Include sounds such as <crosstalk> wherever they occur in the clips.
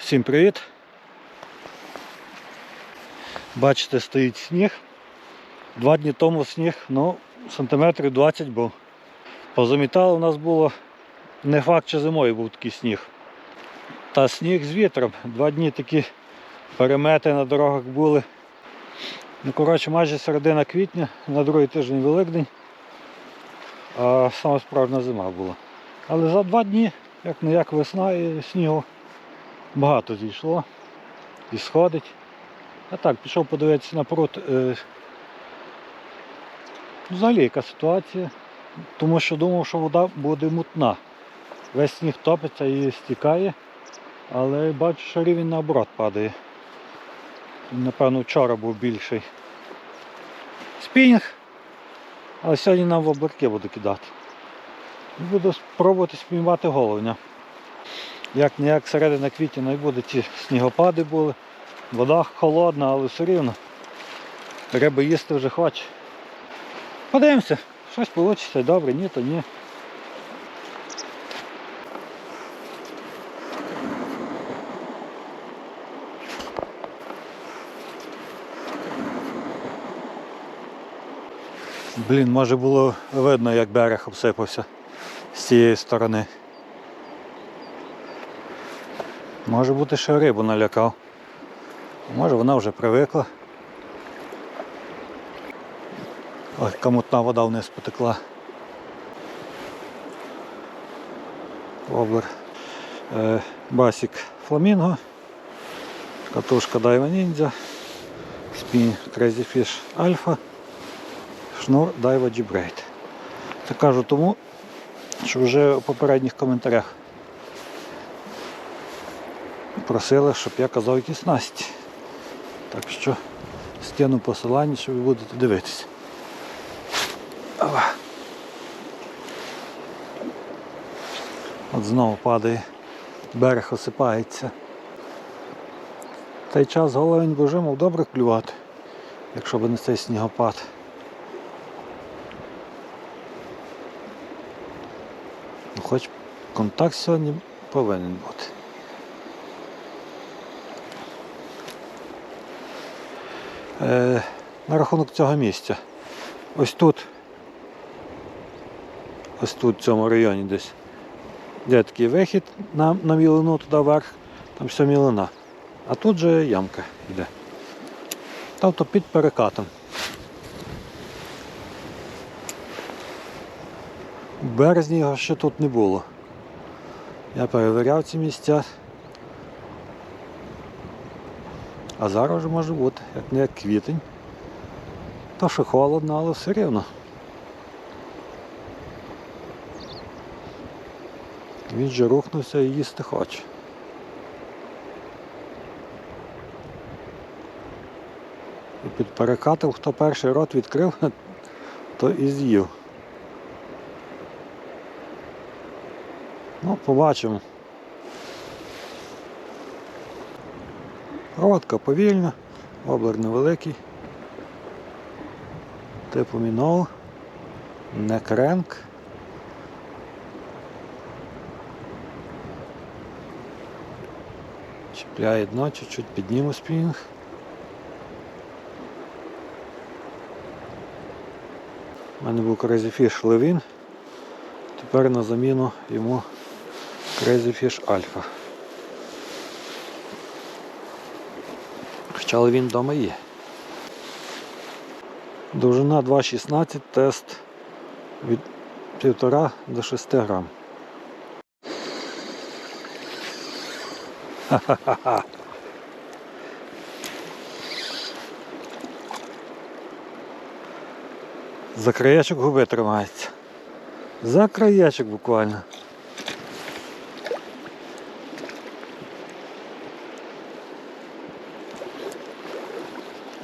Всім привіт! Бачите, стоїть сніг. Два дні тому сніг, ну, сантиметрів 20 був. Позамітало у нас було не факт, що зимою був такий сніг. Та сніг з вітром. Два дні такі перемети на дорогах були. Ну, коротше, майже середина квітня, на другий тиждень Великдень. А саме справжня зима була. Але за два дні, як не як весна і снігу, багато зійшло і сходить. А так, пішов подивитися на пруд. Е, взагалі яка ситуація. Тому що думав, що вода буде мутна. Весь сніг топиться і стікає, але бачу, що рівень наоборот падає. Напевно, вчора був більший. Спінг. Але сьогодні нам в оберки буду кидати. Буду спробувати спіймати головня. Як не як середина квітня і буде, ті снігопади були. Вода холодна, але все рівно. Риби їсти вже хоче. Подивимося, щось вийде, добре, ні, то ні. Блін, може було видно, як берег обсипався з цієї сторони. Може бути, що рибу налякав. Може вона вже привикла. Ой, яка мутна вода вниз потекла. Воблер. Е, басік фламінго. Катушка Дайва Ніндзя. Спінь Crazy Fish Alpha. Шнур Дайва G-Braid. Це кажу тому, що вже у попередніх коментарях просили, щоб я казав якісь насті. Так що стіну посилання, що ви будете дивитися. От знову падає, берег осипається. Цей час головень мав добре клювати, якщо б не цей снігопад. Ну, Хоч контакт сьогодні повинен бути. На рахунок цього місця. Ось тут, ось тут в цьому районі десь. Де такий вихід на, на мілину туди вверх, там все мілина. А тут же ямка йде. Тобто під перекатом. В березні його ще тут не було. Я перевіряв ці місця. А зараз вже може бути, як не як квітень. То що холодно, але все рівно. Він же рухнувся і їсти хоче. І під перекатом, хто перший рот відкрив, <laughs> то і з'їв. Ну, побачимо. Проводка повільна, воблер невеликий. Типу мінол, не кренк. Чіпляє дно, чуть-чуть підніму спінг. У мене був Crazy Fish Levin. Тепер на заміну йому Crazy Fish Alpha. Хоча він вдома є. Довжина 2,16, тест від 1,5 до 6 грам. Ха-ха-ха. За краєчок губи тримається. За краєчок буквально.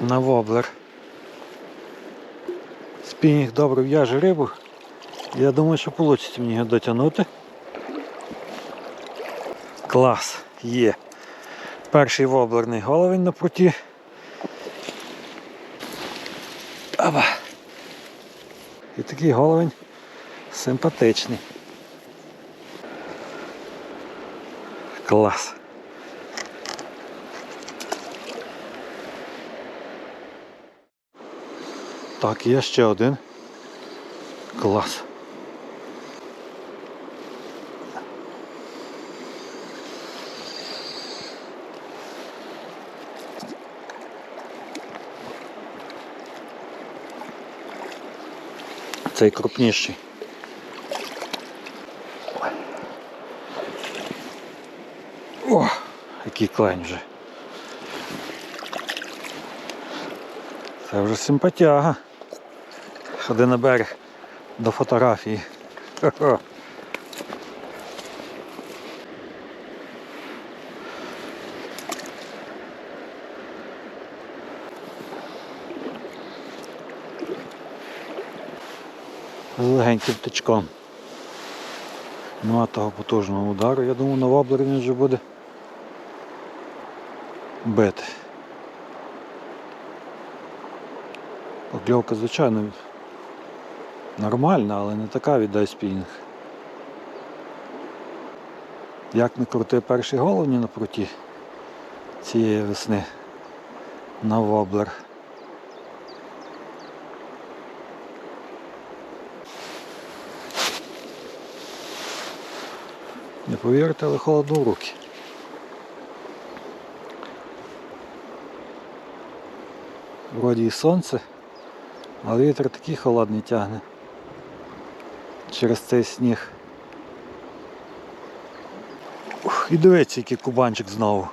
На воблер. Спінінг добре в'яже рибу. Я думаю, що вийде мені його дотягнути. Клас, є. Перший воблерний головень на пруті. Аба. І такий головень симпатичний. Клас. Так, є ще один. Клас. Цей крупніший. О, який клень вже. Це вже симпатяга. Ходи на берег до фотографії. З легеньким тичком. Нема того потужного удару. Я думаю, на воблері він вже буде бити. Покльовка, звичайно, нормальна, але не така віддай спінінг. Як не крути перші головні на пруті цієї весни на воблер. Не повірите, але холодно в руки. Вроді і сонце, а вітер такий холодний тягне через цей сніг. Ух, і дивіться, який кубанчик знову.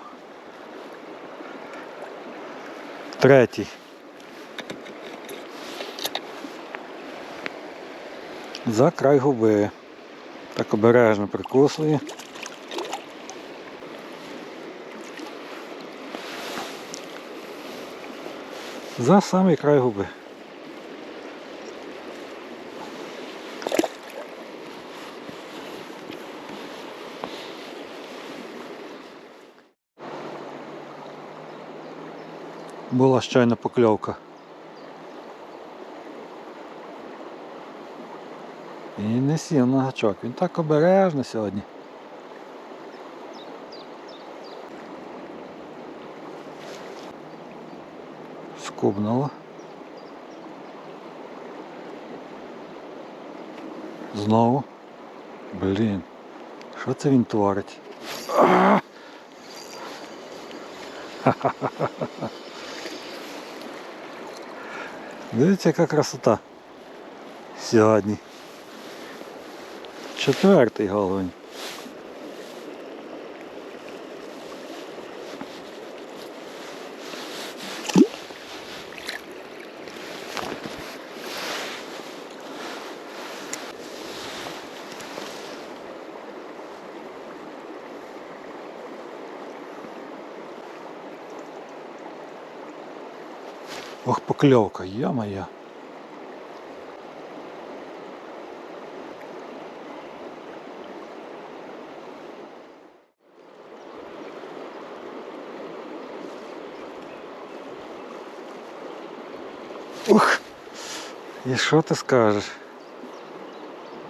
Третій. За край губи. Так обережно прикусує. За самий край губи. Була щойна покльовка. І не сів на гачок. Він так обережно сьогодні. Скубнуло. Знову. Блін. Що це він творить? А! Дивіться, яка красота сьогодні. Четвертий головень. Ох, покльовка, я моя. Ух, і що ти скажеш?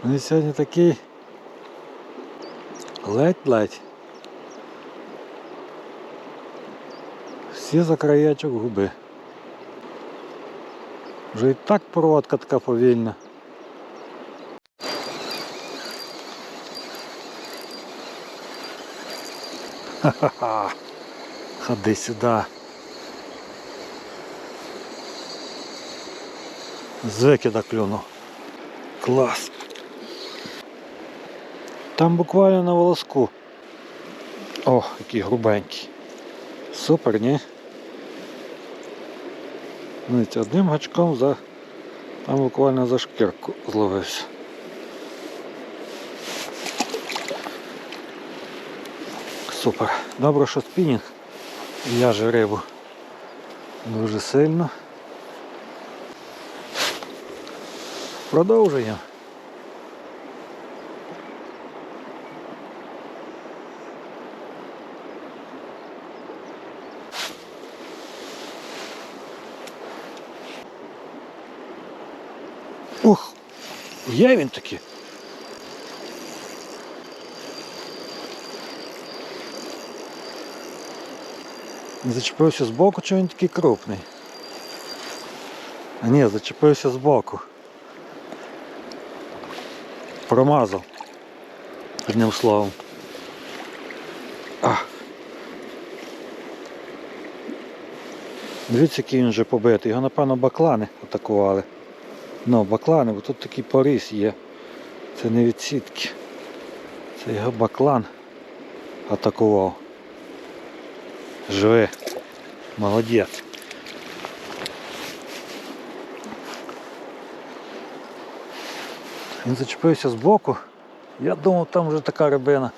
Він сьогодні такий ледь-ледь. Всі за краєчок губи. Вже і так проводка така повільна. Ха-ха-ха. Ходи сюди. З викида клюнув. Клас. Там буквально на волоску. О, який грубенький. Супер, ні? Знаєте, одним гачком за там буквально за шкірку зловився. Супер. Добре, що спінінг в'яже рибу дуже сильно. Продовжуємо. Ух, є він таки. Не зачепився збоку, чи він такий крупний. А ні, зачепився збоку. Промазав. Одним словом. А. Дивіться, який він вже побитий. Його, напевно, баклани атакували. Ну, баклани, бо тут такий поріз є. Це не від сітки. Це його баклан атакував. Живи. Молодець. Він зачепився збоку. Я думав, там вже така рибина.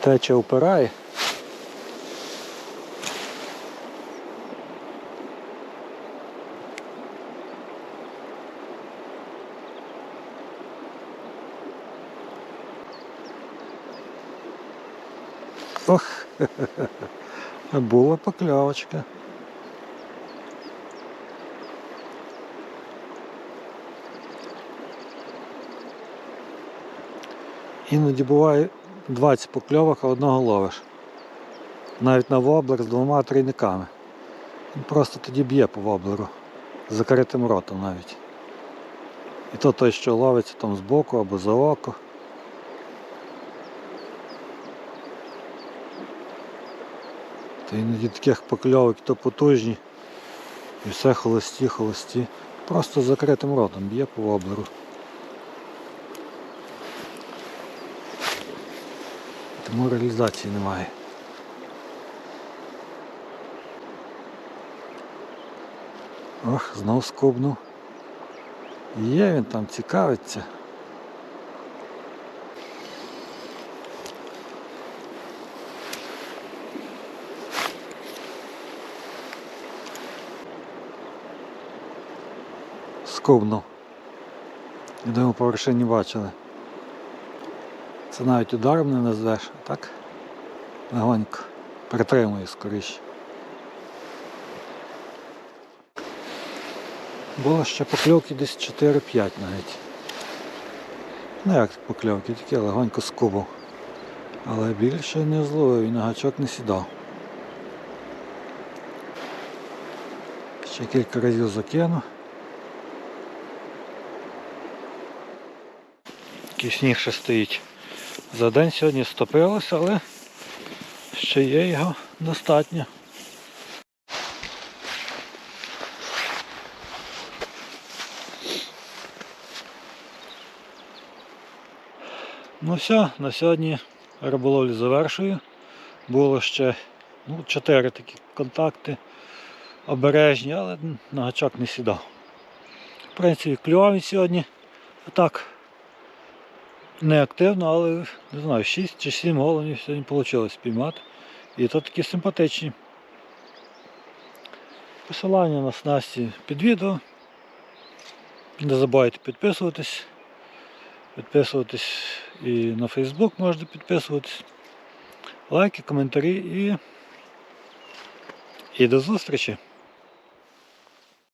Теча впирає. Ох, була покльовочка. Іноді буває 20 покльовок, а одного ловиш. Навіть на воблер з двома трійниками. Він просто тоді б'є по воблеру. З закритим ротом навіть. І то той, що ловиться там збоку або за око. То іноді таких покльовок то потужні. І все холості, холості. Просто закритим ротом б'є по воблеру. Тому реалізації немає. Ох, знов скубнув. Є він там цікавиться. Скубнув. Я думаю, по вершині бачили. Це навіть ударом не назвеш, а так легонько притримує скоріше. Було ще покльовки десь 4-5 навіть. Ну як покльовки, таке легонько скубав. Але більше не зловив і на гачок не сідав. Ще кілька разів закину. Такий сніг ще стоїть. За день сьогодні стопилося, але ще є його достатньо. Ну все, на сьогодні риболовлю завершую. Було ще ну, 4 такі контакти обережні, але на гачок не сідав. В принципі, клював він сьогодні. А так, не активно, але не знаю, 6 чи 7 головнів сьогодні вийшло спіймати. І то такі симпатичні. Посилання на снасті під відео. Не забувайте підписуватись. Підписуватись і на Facebook можете підписуватись. Лайки, коментарі і, і до зустрічі!